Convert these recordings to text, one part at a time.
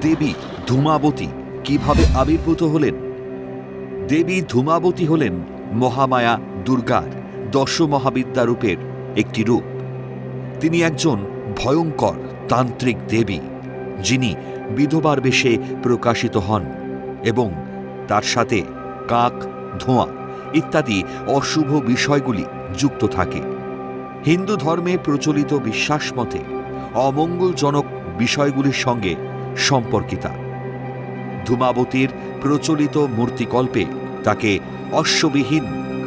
দেবী ধূমাবতী কীভাবে আবির্ভূত হলেন? দেবী ধূমাবতী হলেন মহামায়া দুর্গার দশ মহাবিদ্যা রূপের একটি রূপ। তিনি একজন ভয়ঙ্কর তান্ত্রিক দেবী, যিনি বিধবার বেশে প্রকাশিত হন এবং তার সাথে কাক, ধোঁয়া ইত্যাদি অশুভ বিষয়গুলি যুক্ত থাকে। হিন্দু ধর্মে প্রচলিত বিশ্বাস মতে অমঙ্গলজনক বিষয়গুলির সঙ্গে সম্পর্কিতা। ধূমাবতীর প্রচলিত মূর্তিকল্পে তাকে অশ্ববিহীন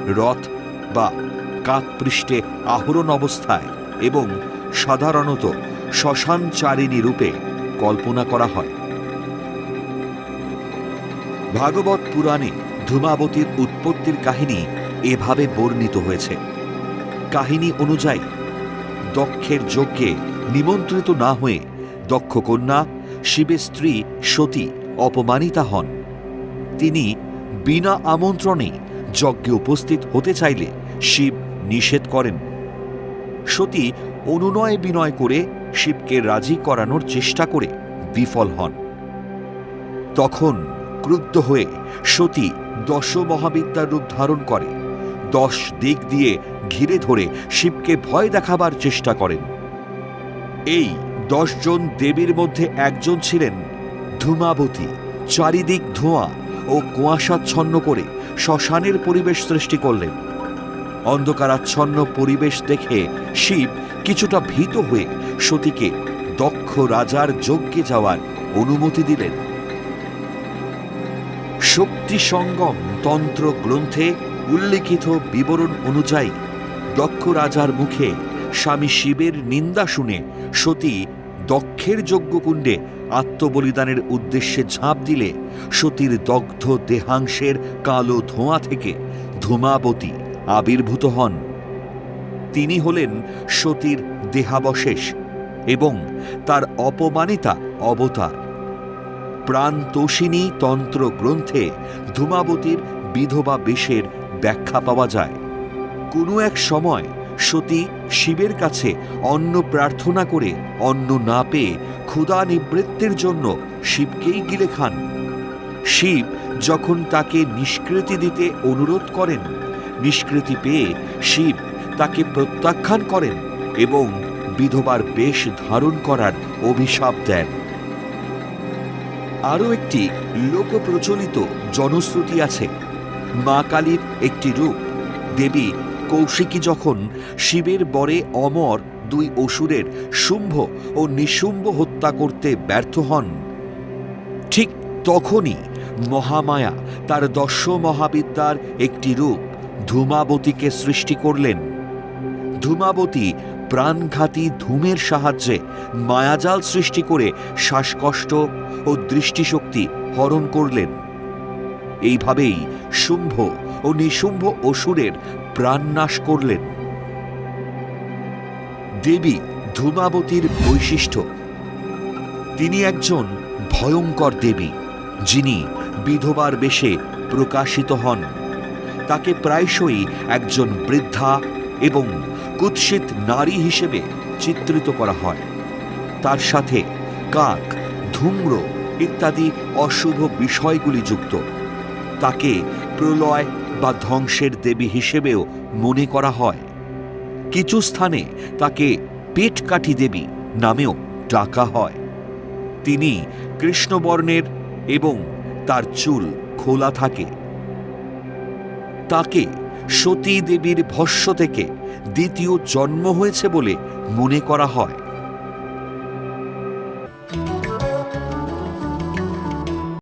রথ বা কাকপৃষ্ঠে আহরণ অবস্থায় এবং সাধারণত শ্মশানচারিণী রূপে কল্পনা করা হয়। ভাগবত পুরাণে ধূমাবতীর উৎপত্তির কাহিনী এভাবে বর্ণিত হয়েছে। কাহিনী অনুযায়ী, দক্ষের যজ্ঞে নিমন্ত্রিত না হয়ে দক্ষ কন্যা শিবের স্ত্রী সতী অপমানিতা হন। তিনি বিনা আমন্ত্রণে যজ্ঞে উপস্থিত হতে চাইলে শিব নিষেধ করেন। সতী অনুনয় বিনয় করে শিবকে রাজি করানোর চেষ্টা করে বিফল হন। তখন ক্রুদ্ধ হয়ে সতী দশ মহাবিদ্যার রূপ ধারণ করে। দশ দিক দিয়ে ঘিরে ধরে শিবকে ভয় দেখাবার চেষ্টা করেন। এই দশজন দেবীর মধ্যে একজন ছিলেন ধূমাবতী, চারিদিক ধোঁয়া ও কুয়াশাচ্ছন্ন করে শ্মশানের পরিবেশ সৃষ্টি করলেন। অন্ধকারাচ্ছন্ন পরিবেশ দেখে শিব কিছুটা ভীত হয়ে সতীকে দক্ষ রাজার যজ্ঞে যাওয়ার অনুমতি দিলেন। শক্তি সঙ্গম তন্ত্র গ্রন্থে উল্লেখিত বিবরণ অনুযায়ী দক্ষ রাজার মুখে স্বামী শিবের নিন্দা শুনে সতী দক্ষের যজ্ঞকুণ্ডে আত্মবলিদানের উদ্দেশ্যে ঝাঁপ দিলে সতীর দগ্ধ দেহাংশের কালো ধোঁয়া থেকে ধূমাবতী আবির্ভূত হন। তিনি হলেন সতীর দেহাবশেষ এবং তার অপমানিতা অবতার। প্রাণতোষিনী তন্ত্র গ্রন্থে ধূমাবতীর বিধবা বেশের ব্যাখ্যা পাওয়া যায়। কোনো এক সময় সতী শিবের কাছে অন্ন প্রার্থনা করে অন্ন না পেয়ে ক্ষুধা নিবৃত্তির জন্য শিবকেই গিলে খান। শিব যখন তাকে নিষ্কৃতি দিতে অনুরোধ করেন, নিষ্কৃতি পেয়ে শিব তাকে প্রত্যাখ্যান করেন এবং বিধবার বেশ ধারণ করার অভিশাপ দেন। আরও একটি লোকপ্রচলিত জনশ্রুতি আছে। মা কালীর একটি রূপ দেবী কৌশিকী যখন শিবের বরে অমর দুই অসুরের শুম্ভ ও নিশুম্ভ হত্যা করতে ব্যর্থ হন, ঠিক তখনই মহামায়া তার দশ মহাবিদ্যার একটি রূপ ধূমাবতীকে সৃষ্টি করলেন। ধূমাবতী প্রাণঘাতী ধূমের সাহায্যে মায়াজাল সৃষ্টি করে শ্বাসকষ্ট ও দৃষ্টিশক্তি হরণ করলেন। এইভাবেই শুম্ভ ও নিশুম্ভ অসুরের প্রাণনাশ করলেন। দেবী ধূমাবতীর বৈশিষ্ট্য। তিনি একজন ভয়ঙ্কর দেবী, যিনি বিধবার বেশে প্রকাশিত হন। তাকে প্রায়শই একজন বৃদ্ধা এবং কুৎসিত নারী হিসেবে চিত্রিত করা হয়। তার সাথে কাক, ধূম্র ইত্যাদি অশুভ বিষয়গুলি যুক্ত। তাকে প্রলয় বা ধ্বংসের দেবী হিসেবেও মনে করা হয়। কিছু স্থানে তাকে পেটকাঠি দেবী নামেও ডাকা হয়। তিনি কৃষ্ণবর্ণের এবং তার চুল খোলা থাকে। তাকে সতী দেবীর ভস্য থেকে দ্বিতীয় জন্ম হয়েছে বলে মনে করা হয়।